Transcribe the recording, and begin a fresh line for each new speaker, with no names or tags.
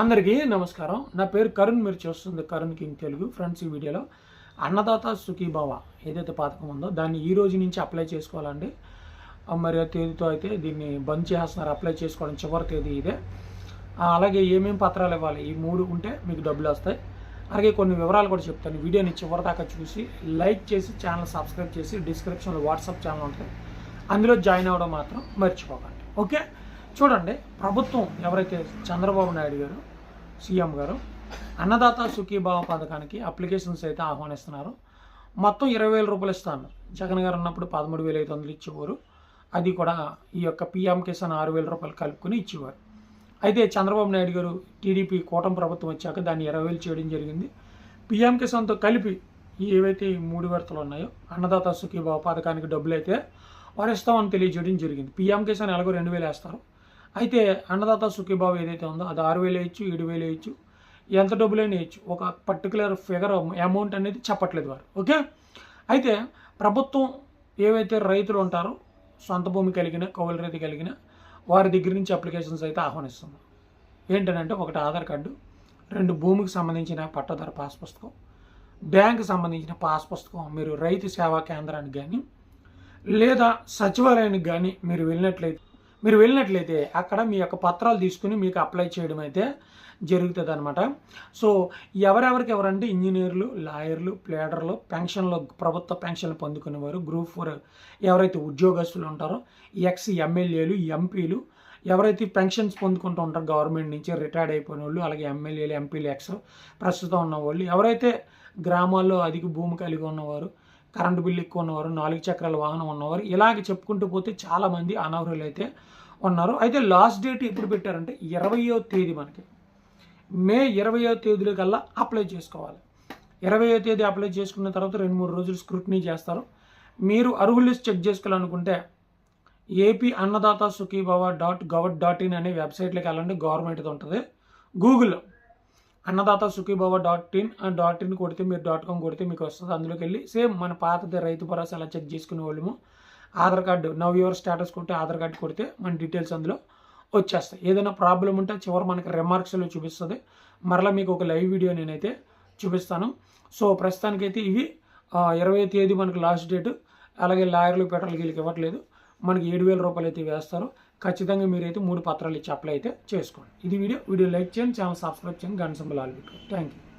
అందరికీ నమస్కారం. నా పేరు కరుణ్ మీరు చూస్తుంది కరుణ్ కింగ్ తెలుగు ఫ్రెండ్స్ ఈ వీడియోలో. అన్నదాత సుఖీభావ ఏదైతే పథకం ఉందో దాన్ని ఈ రోజు నుంచి అప్లై చేసుకోవాలండి. మరి తేదీతో అయితే దీన్ని బంద్ చేస్తున్నారు. అప్లై చేసుకోవడం చివరి తేదీ ఇదే. అలాగే ఏమేమి పత్రాలు ఇవ్వాలి? ఈ మూడు ఉంటే మీకు డబ్బులు వస్తాయి. అలాగే కొన్ని వివరాలు కూడా చెప్తాను. వీడియోని చివరి దాకా చూసి లైక్ చేసి ఛానల్ సబ్స్క్రైబ్ చేసి డిస్క్రిప్షన్లో వాట్సాప్ ఛానల్ ఉంటుంది. అందులో జాయిన్ అవ్వడం మాత్రం మర్చిపోకండి. ఓకే? చూడండి ప్రభుత్వం ఎవరైతే చంద్రబాబు నాయుడు గారు సీఎం గారు అన్నదాత సుఖీభావ పథకానికి అప్లికేషన్స్ అయితే ఆహ్వానిస్తున్నారు. మొత్తం ఇరవై వేల రూపాయలు ఇస్తాను. జగన్ గారు ఉన్నప్పుడు పదమూడు వేల ఐదు వందలు ఇచ్చేవారు. అది కూడా ఈ యొక్క పిఎం కిసాన్ ఆరు వేల రూపాయలు కలుపుకొని ఇచ్చేవారు. అయితే చంద్రబాబు నాయుడు గారు టీడీపీ కూటమి ప్రభుత్వం వచ్చాక దాన్ని ఇరవై వేలు చేయడం జరిగింది. పిఎం కిసాన్తో కలిపి ఏవైతే మూడు విడతలు ఉన్నాయో అన్నదాత సుఖీభావ పథకానికి డబ్బులు అయితే వారు ఇస్తామని తెలియజేయడం జరిగింది. పిఎం కిసాన్ ఎలాగో రెండు వేలు వేస్తారు. అయితే అన్నదాత సుఖీభావ ఏదైతే ఉందో అది ఆరు వేలు వేయచ్చు ఏడు వేలు వేయచ్చు ఎంత డబ్బులైనా వేయచ్చు. ఒక పర్టికులర్ ఫిగర్ అమౌంట్ అనేది చెప్పట్లేదు వారు. ఓకే అయితే ప్రభుత్వం ఏవైతే రైతులు ఉంటారో సొంత భూమి కలిగిన కౌలు రైతు కలిగిన వారి దగ్గర నుంచి అప్లికేషన్స్ అయితే ఆహ్వానిస్తుంది ఏంటంటే ఒకటి ఆధార్ కార్డు రెండు భూమికి సంబంధించిన పట్టదారు పాస్ పుస్తకం బ్యాంకు సంబంధించిన పాస్ పుస్తకం మీరు రైతు సేవా కేంద్రానికి కానీ లేదా సచివాలయానికి కానీ మీరు వెళ్ళినట్లయితే మీరు వెళ్ళినట్లయితే అక్కడ మీ యొక్క పత్రాలు తీసుకుని మీకు అప్లై చేయడం అయితే జరుగుతుంది అనమాట సో ఎవరెవరికి ఎవరంటే ఇంజనీర్లు లాయర్లు ప్లేడర్లు పెన్షన్లు ప్రభుత్వ పెన్షన్లు పొందుకునేవారు గ్రూప్ ఫోర్ ఎవరైతే ఉద్యోగస్తులు ఉంటారో ఎక్స్ ఎమ్మెల్యేలు ఎంపీలు ఎవరైతే పెన్షన్స్ పొందుకుంటూ ఉంటారో గవర్నమెంట్ నుంచి రిటైర్డ్ అయిపోయిన వాళ్ళు అలాగే ఎమ్మెల్యేలు ఎంపీలు ఎక్స్ ప్రస్తుతం ఉన్న వాళ్ళు ఎవరైతే గ్రామాల్లో అధిక భూమి కలిగి ఉన్నవారు కరెంటు బిల్లు ఎక్కువ ఉన్నవారు నాలుగు చక్రాల వాహనం ఉన్నవారు ఇలాగ చెప్పుకుంటూ పోతే చాలామంది అనర్హులు అయితే ఉన్నారు. అయితే లాస్ట్ డేట్ ఎప్పుడు పెట్టారంటే ఇరవయో తేదీ మనకి. మే ఇరవయో తేదీలో కల్లా అప్లై చేసుకోవాలి. ఇరవయో తేదీ అప్లై చేసుకున్న తర్వాత రెండు మూడు రోజులు స్క్రూటినీ చేస్తారు. మీరు అర్హుల లిస్ట్ చెక్ చేసుకోవాలనుకుంటే AP Annadata Sukhibhava dot gov dot in అనే వెబ్సైట్లోకి వెళ్ళండి. గవర్నమెంట్ది ఉంటుంది. Google Annadata Sukhibhava dot in dot in కొడితే మీరు డాట్ కామ్ కొడితే మీకు వస్తుంది. అందులోకి వెళ్ళి సేమ్ మన పాతది రైతు భరోసా ఎలా చెక్ చేసుకునే వాళ్ళము. Aadhaar card know your status కొట్టి ఆధార్ కార్డు కొడితే మన డీటెయిల్స్ అందులో వచ్చేస్తాయి. ఏదైనా ప్రాబ్లం ఉంటే చివరి మనకి రిమార్క్స్లో చూపిస్తుంది. మరలా మీకు ఒక లైవ్ వీడియో నేనైతే చూపిస్తాను. సో ప్రస్తుతానికైతే ఇవి ఇరవై తేదీ మనకి లాస్ట్ డేట్ అలాగే లాయర్లు పెట్రోల్ గీలకి ఇవ్వట్లేదు. మనకి ఏడు వేల రూపాయలు అయితే వేస్తారు. ఖచ్చితంగా మీరైతే మూడు పత్రాలు ఇచ్చి అప్లై అయితే చేసుకోండి. ఇది వీడియో. వీడియో లైక్ చేయండి ఛానల్ సబ్స్క్రైబ్ చేయండి. గంట సింబల్ ఆల్ థ్యాంక్ యూ